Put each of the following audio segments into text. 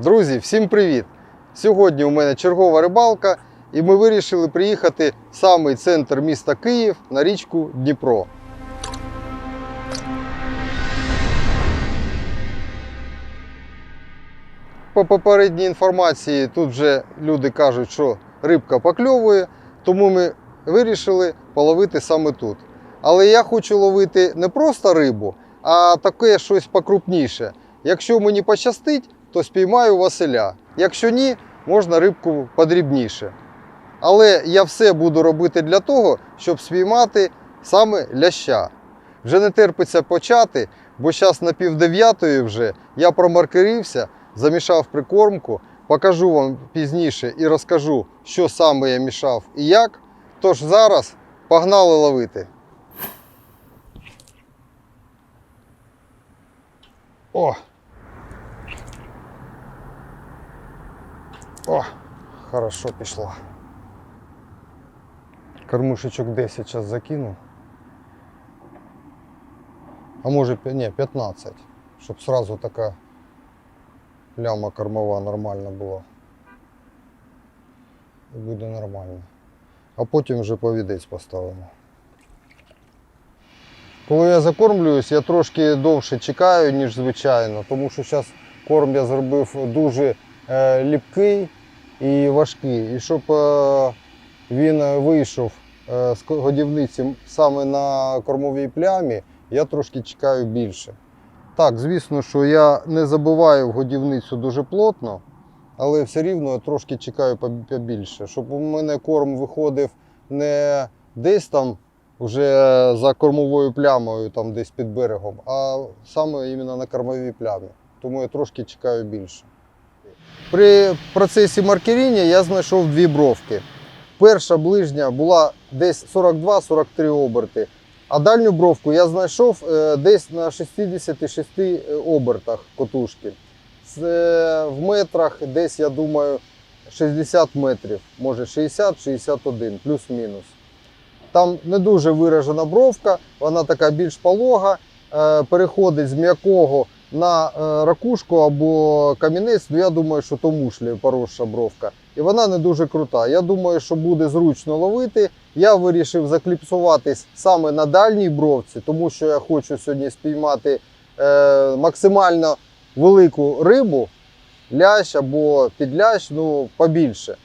Друзі, всім привіт! Сьогодні у мене чергова рибалка, і ми вирішили приїхати в самий центр міста Київ на річку Дніпро. По попередній інформації тут вже люди кажуть, що рибка покльовує, тому ми вирішили половити саме тут. Але я хочу ловити не просто рибу, а таке щось покрупніше. Якщо мені пощастить, то спіймаю Василя. Якщо ні, можна рибку подрібніше. Але я все буду робити для того, щоб спіймати саме ляща. Вже не терпиться почати, бо зараз на півдев'ятої вже я промаркерився, замішав прикормку, покажу вам пізніше і розкажу, що саме я мішав і як. Тож зараз погнали ловити. О! О, хорошо пішла. Кормушечок 10 зараз закину. А може, ні, 15, щоб сразу така пляма кормова нормальна була. І буде нормально. А потім вже повідець поставимо. Коли я закормлююсь, я трошки довше чекаю, ніж звичайно, тому що зараз корм я зробив дуже е, ліпкий і важкий. І щоб е, він вийшов е, з годівниці саме на кормовій плямі, я трошки чекаю більше. Так, звісно, що я не забиваю в годівницю дуже плотно, але все рівно я трошки чекаю побільше, щоб у мене корм виходив не десь там вже за кормовою плямою, там десь під берегом, а саме іменно на кормовій плямі. Тому я трошки чекаю більше. При процесі маркеріння я знайшов дві бровки. Перша ближня була десь 42-43 оберти, а дальню бровку я знайшов е, десь на 66 обертах котушки. Це в метрах десь, я думаю, 60 метрів, може 60-61, плюс-мінус. Там не дуже виражена бровка, вона така більш полога, е, переходить з м'якого на е, ракушку або камінець, ну я думаю, що то мушлі поросша бровка. І вона не дуже крута. Я думаю, що буде зручно ловити. Я вирішив закліпсуватись саме на дальній бровці, тому що я хочу сьогодні спіймати е, максимально велику рибу, лящ або підлящ, ну побільше.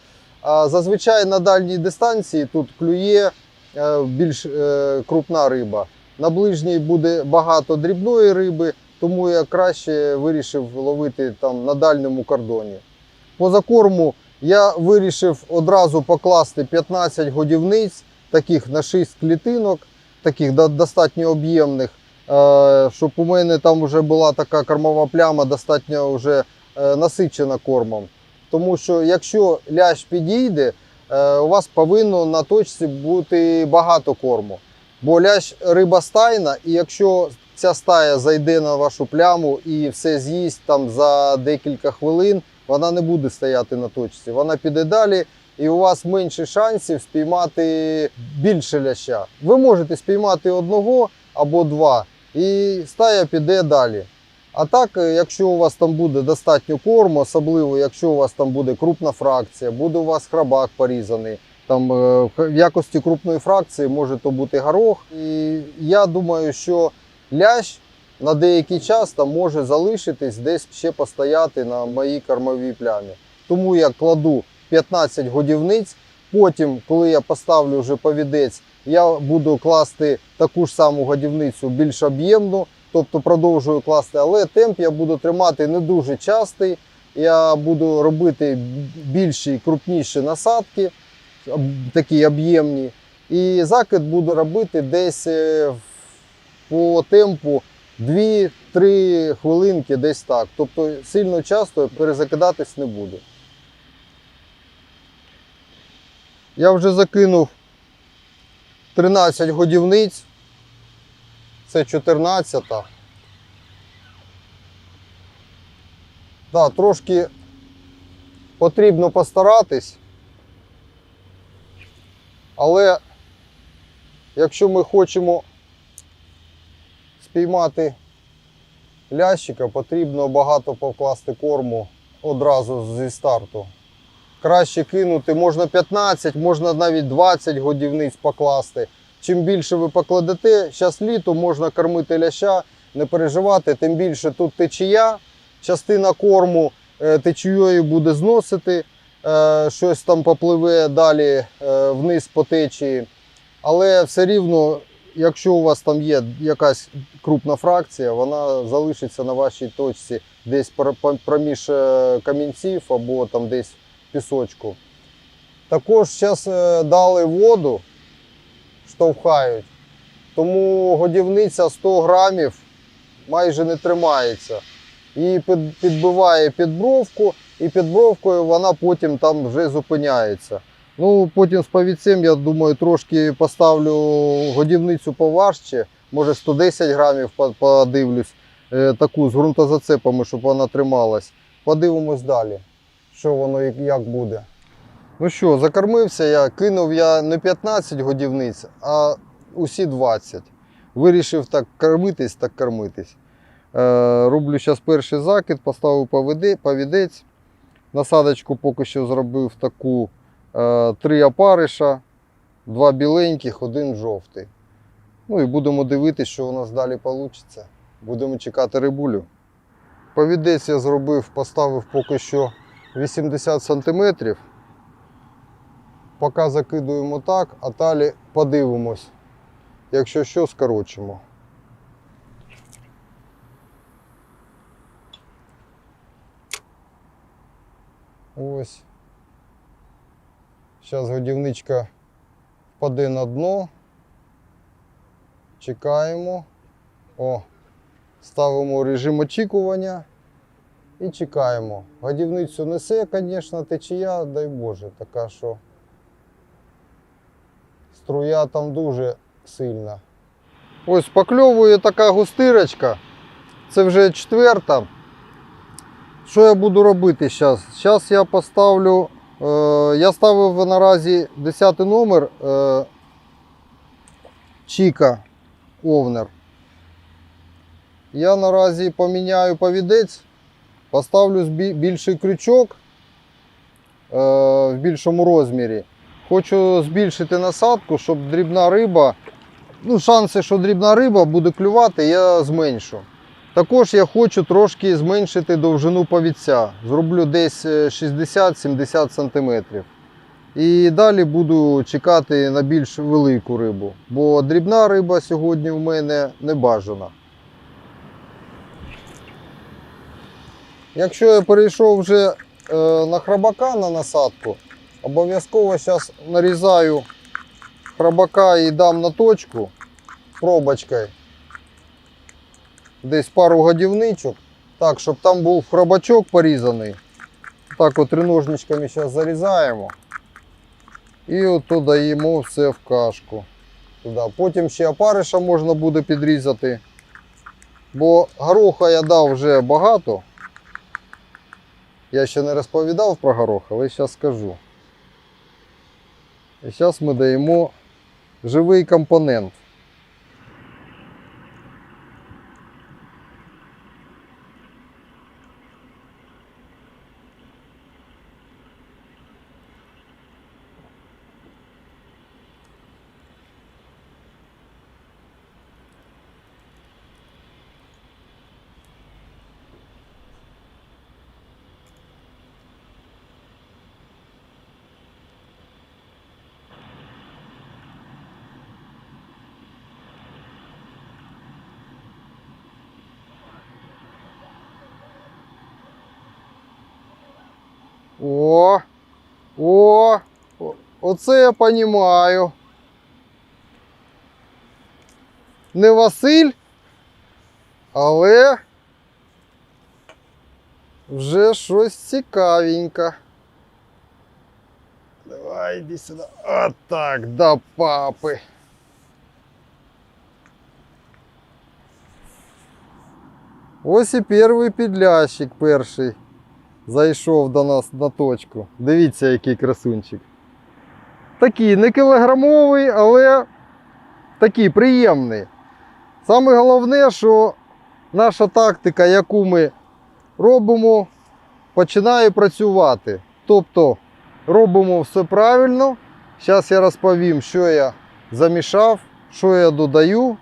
А зазвичай на дальній дистанції тут клює е, більш е, крупна риба. На ближній буде багато дрібної риби, тому я краще вирішив ловити там на дальньому кордоні. По закорму я вирішив одразу покласти 15 годівниць, таких на 6 клітинок, таких достатньо об'ємних, е, щоб у мене там вже була така кормова пляма, достатньо вже е, насичена кормом. Тому що якщо лящ підійде, е, у вас повинно на точці бути багато корму. Бо лящ риба стайна, і якщо ця стая зайде на вашу пляму і все з'їсть там за декілька хвилин, вона не буде стояти на точці. Вона піде далі, і у вас менше шансів спіймати більше ляща. Ви можете спіймати одного або два, і стая піде далі. А так, е, якщо у вас там буде достатньо корму, особливо якщо у вас там буде крупна фракція, буде у вас храбак порізаний, там е, в якості крупної фракції може то бути горох. І я думаю, що лящ на деякий час там може залишитись, десь ще постояти на моїй кормовій плямі. Тому я кладу 15 годівниць. Потім, коли я поставлю вже повідець, я буду класти таку ж саму годівницю більш об'ємну, тобто продовжую класти, але темп я буду тримати не дуже частий. Я буду робити більші, крупніші насадки, такі об'ємні. І закид буду робити десь е, в- по темпу 2-3 хвилинки, десь так. Тобто сильно часто перезакидатись не буду. Я вже закинув 13 годівниць. Це 14. Да, трошки потрібно постаратись. Але якщо ми хочемо спіймати лящика, потрібно багато покласти корму одразу зі старту. Краще кинути, можна 15, можна навіть 20 годівниць покласти. Чим більше ви покладете, зараз літо можна кормити ляща, не переживати, тим більше тут течія, частина корму е, течією буде зносити, е, щось там попливе далі е, вниз по течії. Але все рівно, якщо у вас там є якась крупна фракція, вона залишиться на вашій точці десь пр- пр- проміж е, камінців або там десь пісочку. Також зараз дали воду, штовхають, тому годівниця 100 грамів майже не тримається. Під- підбиває під бровку, і під бровкою вона потім там вже зупиняється. Ну, потім з павіцем, я думаю, трошки поставлю годівницю поважче, може 110 грамів подивлюсь, е, таку з ґрунтозацепами, щоб вона трималась. Подивимось далі, що воно і як буде. Ну що, закормився я, кинув я не 15 годівниць, а усі 20. Вирішив так кормитись, так кормитись. Е, роблю зараз перший закид, поставив повідець. Насадочку поки що зробив таку три опариша, два біленьких, один жовтий. Ну і будемо дивитися, що у нас далі вийде. Будемо чекати рибулю. Повідець я зробив, поставив поки що 80 см. Поки закидуємо так, а далі подивимось. Якщо що, скорочимо. Ось. Зараз годівничка впаде на дно. Чекаємо. О, ставимо режим очікування і чекаємо. Годівницю несе, звісно, течія, дай Боже, така що струя там дуже сильна. Ось покльовує така густирочка. Це вже четверта. Що я буду робити зараз? Зараз я поставлю. Е, я ставив наразі 10 номер е, Чіка Овнер. Я наразі поміняю повідець, поставлю більший крючок е, в більшому розмірі. Хочу збільшити насадку, щоб дрібна риба, ну, шанси, що дрібна риба буде клювати, я зменшу. Також я хочу трошки зменшити довжину повідця. Зроблю десь е, 60-70 см. І далі буду чекати на більш велику рибу, бо дрібна риба сьогодні в мене не бажана. Якщо я перейшов вже е, на храбака на насадку, обов'язково зараз нарізаю храбака і дам на точку пробочкою. Десь пару годівничок. Так, щоб там був храбачок порізаний. Так от триножничками зараз зарізаємо. І от додаємо все в кашку. Туди. Потім ще опариша можна буде підрізати. Бо гороха я дав вже багато. Я ще не розповідав про горох, але зараз скажу. І зараз ми даємо живий компонент. оце я понімаю. Не Василь, але вже щось цікавеньке. Давай іди сюди. Отак, до папи. Ось і перший підлящик перший зайшов до нас на точку. Дивіться, який красунчик. Такий не кілограмовий, але такий приємний. Саме головне, що наша тактика, яку ми робимо, починає працювати. Тобто робимо все правильно. Зараз я розповім, що я замішав, що я додаю,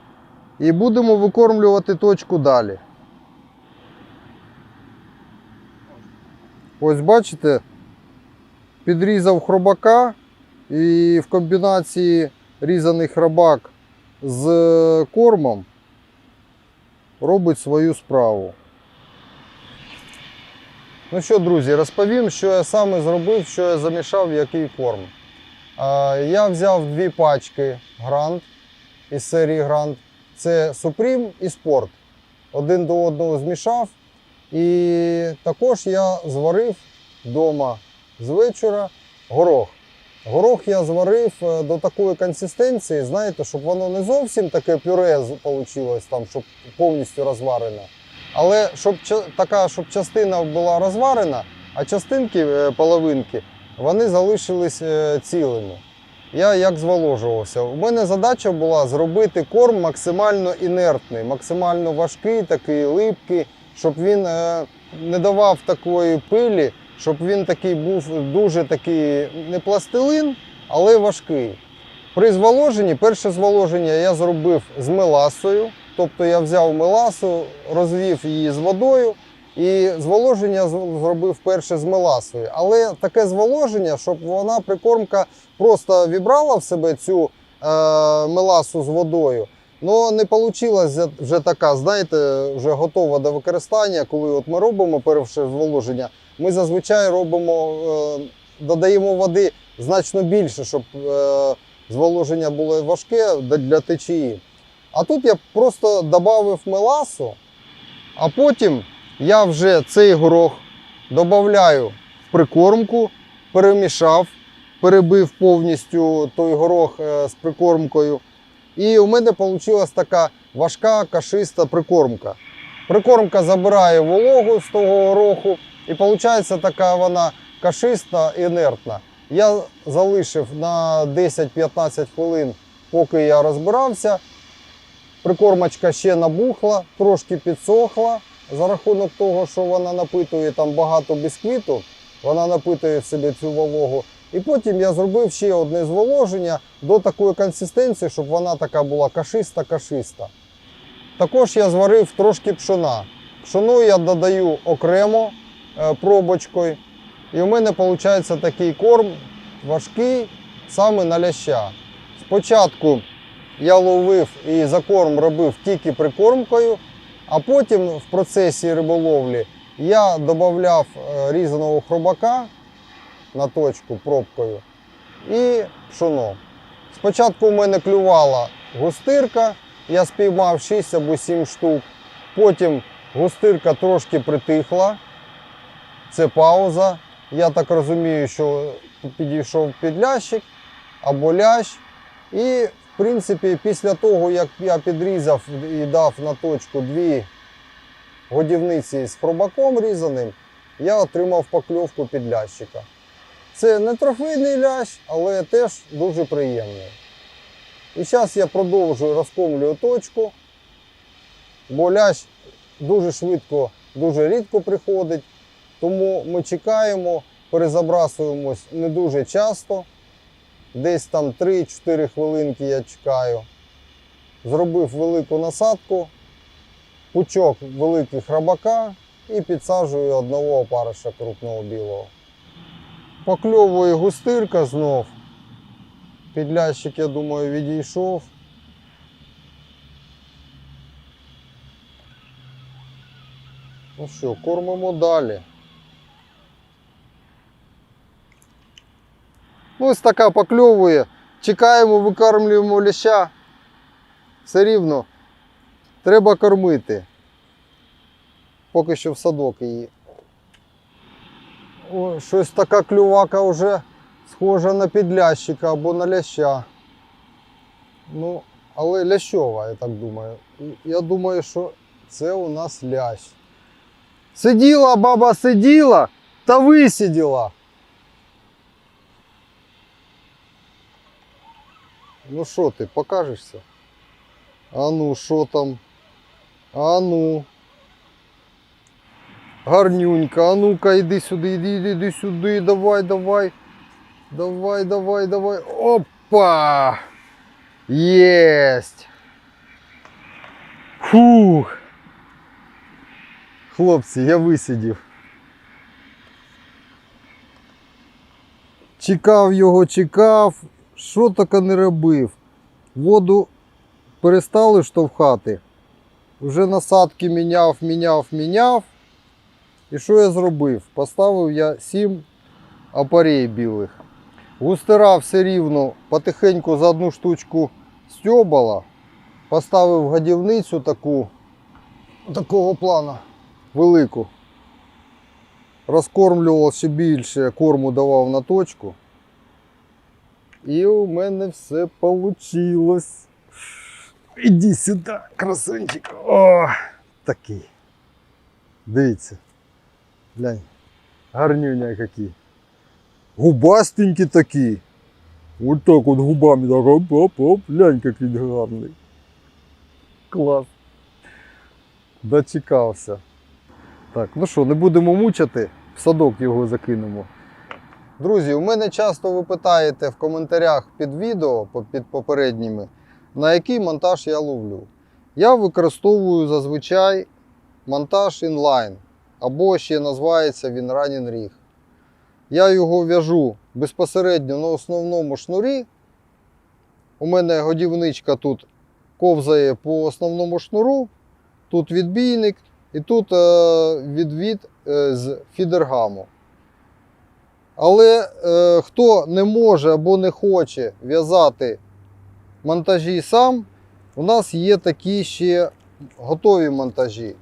і будемо викормлювати точку далі. Ось бачите, підрізав хробака і в комбінації різаний хробак з кормом робить свою справу. Ну що, друзі, розповім, що я саме зробив, що я замішав, який корм. Я взяв дві пачки Грант із серії Грант. Це Supreme і Sport. Один до одного змішав. І також я зварив вдома з вечора горох. Горох я зварив е, до такої консистенції, знаєте, щоб воно не зовсім таке пюре вийшло, там, щоб повністю розварене. Але щоб така, щоб частина була розварена, а частинки, е, половинки, вони залишились е, цілими. Я як зволожувався. У мене задача була зробити корм максимально інертний, максимально важкий, такий липкий, щоб він не давав такої пилі, щоб він такий був дуже такий не пластилин, але важкий. При зволоженні, перше зволоження я зробив з меласою. Тобто я взяв меласу, розвів її з водою, і зволоження зробив перше з меласою. Але таке зволоження, щоб вона прикормка просто вібрала в себе цю е, меласу з водою. Ну не вийшла вже така, знаєте, вже готова до використання. Коли от ми робимо перше зволоження, ми зазвичай робимо, е, додаємо води значно більше, щоб е, зволоження було важке для- течії. А тут я просто додав меласу, а потім я вже цей горох додаю в прикормку, перемішав, перебив повністю той горох е, з прикормкою. І у мене вийшла така важка кашиста прикормка. Прикормка забирає вологу з того гороху, і виходить така вона кашиста інертна. Я залишив на 10-15 хвилин, поки я розбирався. Прикормочка ще набухла, трошки підсохла за рахунок того, що вона напитує там багато бісквіту, вона напитує в себе цю вологу. І потім я зробив ще одне зволоження до такої консистенції, щоб вона така була кашиста-кашиста. Також я зварив трошки пшона. Пшону я додаю окремо пробочкою. І у мене виходить такий корм важкий саме на ляща. Спочатку я ловив і за корм робив тільки прикормкою, а потім в процесі риболовлі я додавав е, різаного хробака на точку пробкою і пшоно. Спочатку у мене клювала густирка, я спіймав 6 або 7 штук. Потім густирка трошки притихла. Це пауза. Я так розумію, що підійшов підлящик або лящ. І, в принципі, після того, як я підрізав і дав на точку дві годівниці з хробаком різаним, я отримав покльовку підлящика. Це не трофейний лящ, але теж дуже приємний. І зараз я продовжую розкомлюю точку, бо лящ дуже швидко, дуже рідко приходить. Тому ми чекаємо, перезабрасуємось не дуже часто. Десь там 3-4 хвилинки я чекаю. Зробив велику насадку, пучок великих рабака і підсаджую одного опариша крупного білого. Покльовує густирка знов. Підлящик, я думаю, відійшов. Ну що, кормимо далі. Ось така покльовує. Чекаємо, викармлюємо ляща. Все рівно. Треба кормити. Поки що в садок її. О, щось така клювака вже схожа на підлящика або на ляща. Ну, але лящова, я так думаю. Я думаю, що це у нас лящ. Сиділа баба, сиділа та висиділа. Ну що ти, покажешся? А ну, що там? А ну. Гарнюнька, а ну-ка, іди сюди, іди, іди, іди сюди, давай, давай. Давай, давай, давай. Опа! Єсть! Фух! Хлопці, я висидів. Чекав його, чекав. Що таке не робив? Воду перестали штовхати. Вже насадки міняв, міняв, міняв. І що я зробив? Поставив я 7 апарей білих. Густера все рівно потихеньку за одну штучку стьобала. Поставив годівницю таку, такого плану, велику. Розкормлював ще більше, корму давав на точку. І у мене все вийшло. Іди сюди, красунчик. О, такий. Дивіться. Глянь. Гарнюня які. Губастенькі такі. От так от губами так оп-оп-оп. Глянь, який гарний. Клас. Дочекався. Так, ну що, не будемо мучити, в садок його закинемо. Друзі, у мене часто ви питаєте в коментарях під відео, під попередніми, на який монтаж я ловлю. Я використовую зазвичай монтаж інлайн, або ще називається він Running Rig. Я його в'яжу безпосередньо на основному шнурі. У мене годівничка тут ковзає по основному шнуру, тут відбійник і тут е, відвід е, з фідергаму. Але е, хто не може або не хоче в'язати монтажі сам, у нас є такі ще готові монтажі.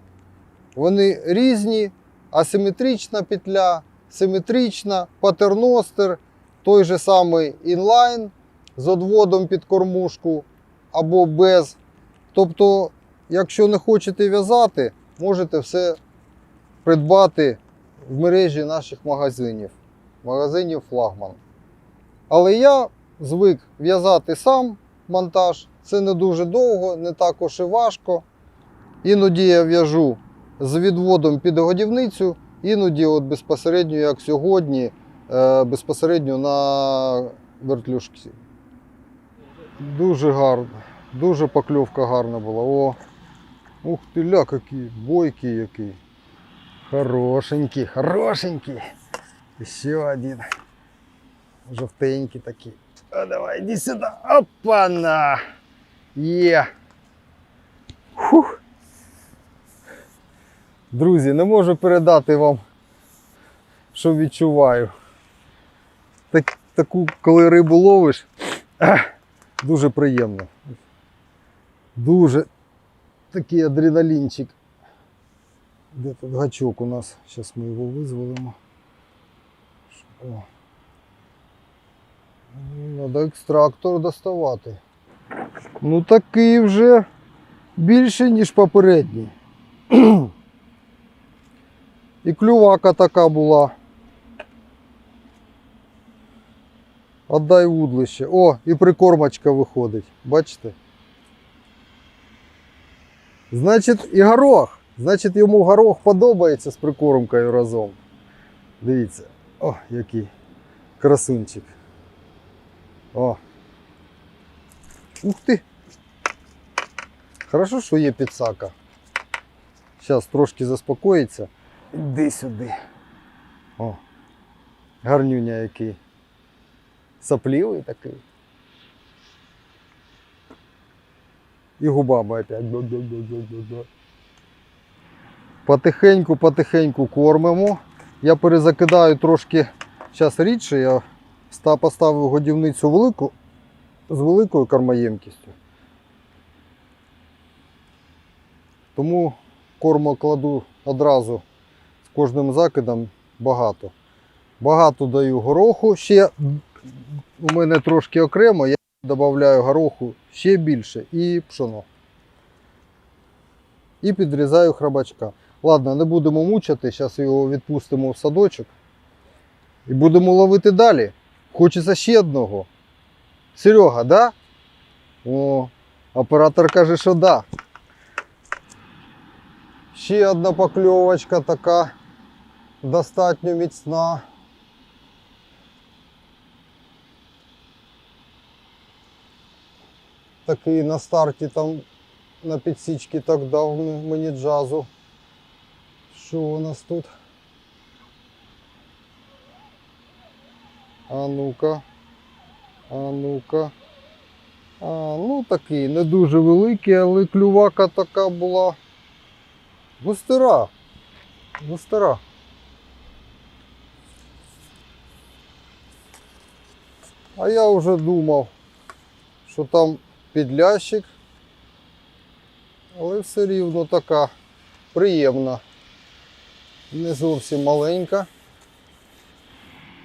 Вони різні, асиметрична петля, симетрична, патерностер, той же самий інлайн з одводом під кормушку або без. Тобто, якщо не хочете в'язати, можете все придбати в мережі наших магазинів, магазинів флагман. Але я звик в'язати сам монтаж. Це не дуже довго, не також і важко. Іноді я в'яжу з відводом під годівницю, іноді от безпосередньо, як сьогодні, е, безпосередньо на вертлюжці. Дуже гарно, дуже покльовка гарна була. О, ух ти ля, який, бойкий який. Хорошенький, хорошенький. Ще один. Жовтенький такий. А давай, іди сюди. Опа-на! Є. Фух. Друзі, не можу передати вам, що відчуваю. Так, таку, коли рибу ловиш, дуже приємно. Дуже такий адреналінчик. Де тут гачок у нас? Зараз ми його визволимо. О. Треба екстрактор доставати. Ну такий вже більше, ніж попередній. І клювака така була. Отдай вудлище. О, і прикормочка виходить. Бачите? Значить, і горох. Значить, йому горох подобається з прикормкою разом. Дивіться. О, який красунчик. О. Ух ти. Хорошо, що є підсака. Зараз трошки заспокоїться. Іди сюди. О. Гарнюня який. Саплівий такий. І губами опять. Потихеньку, потихеньку кормимо. Я перезакидаю трошки зараз рідше. Я поставив годівницю велику з великою кормоємкістю. Тому корму кладу одразу з кожним закидом багато. Багато даю гороху. Ще у мене трошки окремо, я додаю гороху ще більше і пшоно. І підрізаю храбачка. Ладно, не будемо мучити, зараз його відпустимо в садочок. І будемо ловити далі. Хочеться ще одного. Серега, да? О, оператор каже, що да. Ще одна покльовочка така достатньо міцна. Такий на старті там на підсічці так дав мені джазу. Що у нас тут? А ну-ка. А ну-ка. А, ну такий не дуже великий, але клювака така була. Густера. Густера. А я вже думав, що там підлящик, але все рівно така приємна. Не зовсім маленька.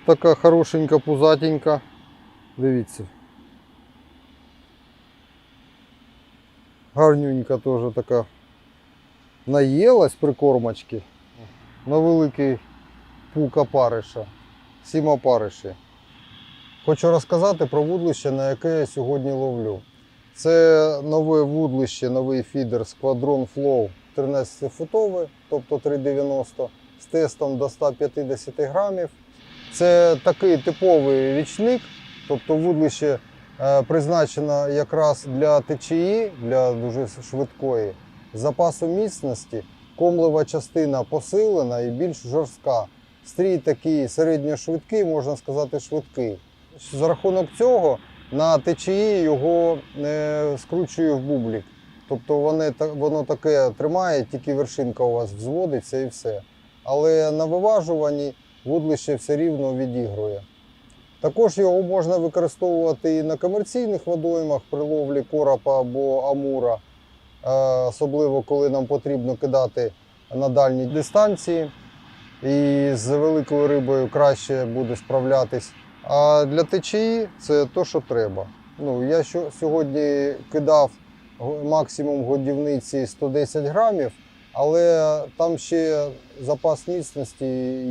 Така хорошенька, пузатенька. Дивіться. Гарнюнька теж така наїлась прикормочки на великий пук опариша, сім опариші. Хочу розказати про вудлище, на яке я сьогодні ловлю. Це нове вудлище, новий фідер Squadron Flow 13-футовий, тобто 3,90 з тестом до 150 грамів. Це такий типовий річник, тобто вудлище е, призначено якраз для течії, для дуже швидкої. Запасу міцності комлева частина посилена і більш жорстка. Стрій такий середньошвидкий, можна сказати, швидкий. За рахунок цього на течії його е, скручує в бублік. Тобто вони, воно таке тримає, тільки вершинка у вас взводиться і все. Але на виважуванні вудлище все рівно відігрує. Також його можна використовувати і на комерційних водоймах при ловлі коропа або амура, е, особливо коли нам потрібно кидати на дальні дистанції. І з великою рибою краще буде справлятись. А для течії це то, що треба. Ну, я сьогодні кидав максимум годівниці 110 грамів, але там ще запас міцності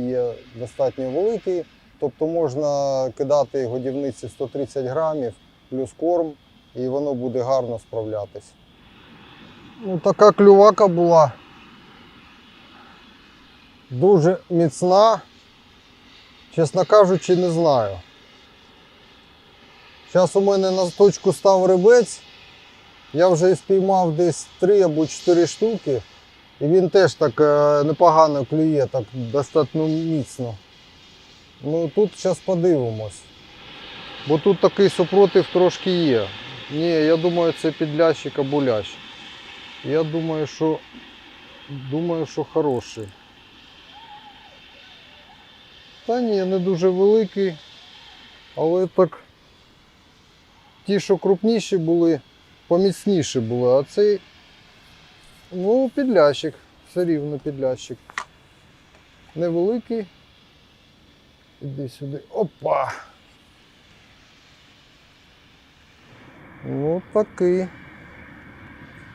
є достатньо великий. Тобто можна кидати годівниці 130 грамів плюс корм, і воно буде гарно справлятись. Ну, така клювака була дуже міцна. Чесно кажучи, не знаю. Зараз у мене на точку став рибець. Я вже спіймав десь 3 або 4 штуки. І він теж так е, непогано клює, так достатньо міцно. Ну тут зараз подивимось. Бо тут такий супротив трошки є. Ні, я думаю, це підлящик або лящ. Я думаю, що думаю, що хороший. Та ні, не дуже великий, але так ті, що крупніші були, поміцніші були, а цей ну, підлящик, все рівно підлящик. Невеликий. Іди сюди. Опа! Ну такий.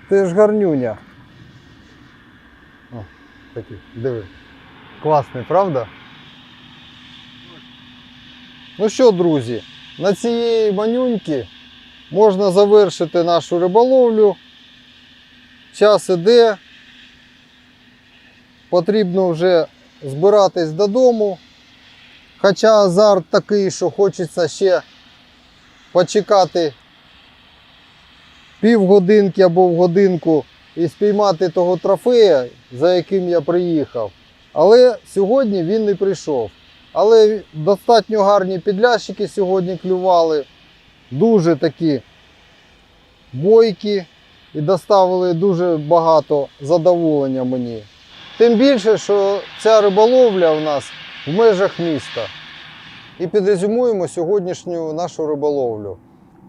Теж гарнюня. О, такий, диви. Класний, правда? Ну що, друзі, на цієї манюньки можна завершити нашу риболовлю. Час іде. Потрібно вже збиратись додому. Хоча азарт такий, що хочеться ще почекати півгодинки або в годинку і спіймати того трофея, за яким я приїхав. Але сьогодні він не прийшов. Але достатньо гарні підлящики сьогодні клювали. Дуже такі бойкі і доставили дуже багато задоволення мені. Тим більше, що ця риболовля у нас в межах міста. І підрезюмуємо сьогоднішню нашу риболовлю.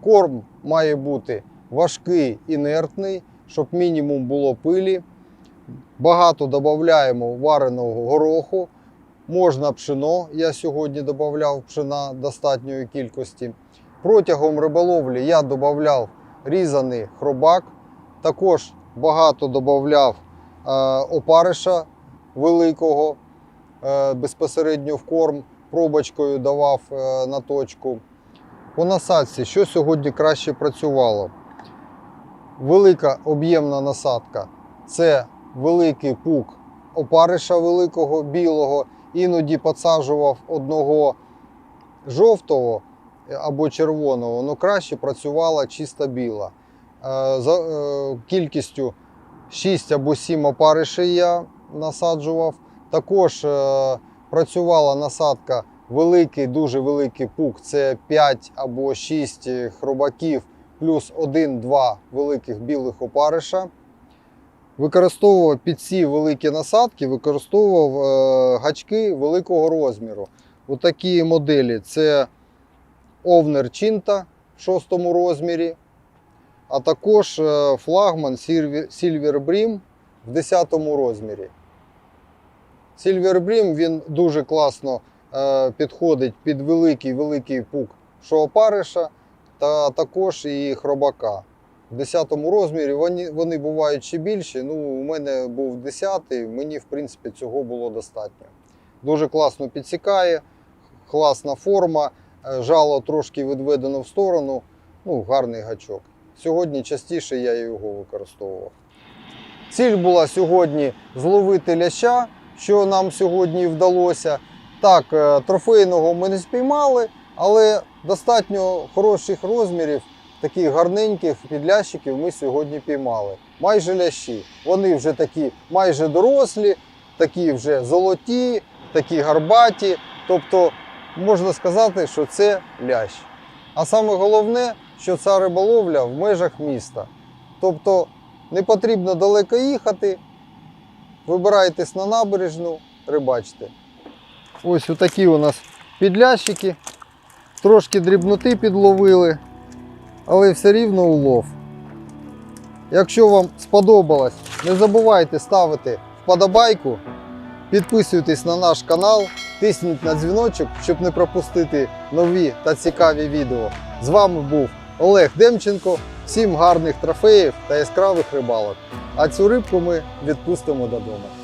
Корм має бути важкий, інертний, щоб мінімум було пилі. Багато додаємо вареного гороху. Можна пшено. Я сьогодні додавав пшена достатньої кількості. Протягом риболовлі я додавав різаний хробак. Також багато додавав е, опариша великого е, безпосередньо в корм. Пробочкою давав е, на точку. По насадці, що сьогодні краще працювало? Велика об'ємна насадка це великий пук опариша великого білого іноді підсаджував одного жовтого або червоного, але краще працювала чиста біла. Е, За е, кількістю 6 або 7 опаришей я насаджував. Також е, працювала насадка великий, дуже великий пук. Це 5 або 6 хробаків, плюс 1-2 великих білих опариша. Використовував під ці великі насадки, використовував гачки великого розміру. Отакі моделі це Овнер Чинта в шостому розмірі, а також е, флагман Silver Brim в 10 розмірі. Silver Brim він дуже класно е, підходить під великий великий пук шоопариша та також і хробака. В 10 розмірі вони, вони бувають ще більші. Ну, у мене був 10, мені в принципі цього було достатньо. Дуже класно підсікає, класна форма, жало трошки відведено в сторону. Ну, гарний гачок. Сьогодні частіше я його використовував. Ціль була сьогодні зловити ляща, що нам сьогодні вдалося. Так, е, трофейного ми не спіймали, але достатньо хороших розмірів, таких гарненьких підлящиків ми сьогодні піймали. Майже лящі. Вони вже такі майже дорослі, такі вже золоті, такі гарбаті. Тобто можна сказати, що це лящ. А саме головне, що ця риболовля в межах міста. Тобто не потрібно далеко їхати, вибирайтесь на набережну, рибачте. Ось отакі у нас підлящики. Трошки дрібноти підловили, але все рівно улов. Якщо вам сподобалось, не забувайте ставити вподобайку, підписуйтесь на наш канал, тисніть на дзвіночок, щоб не пропустити нові та цікаві відео. З вами був Олег Демченко. Всім гарних трофеїв та яскравих рибалок. А цю рибку ми відпустимо додому.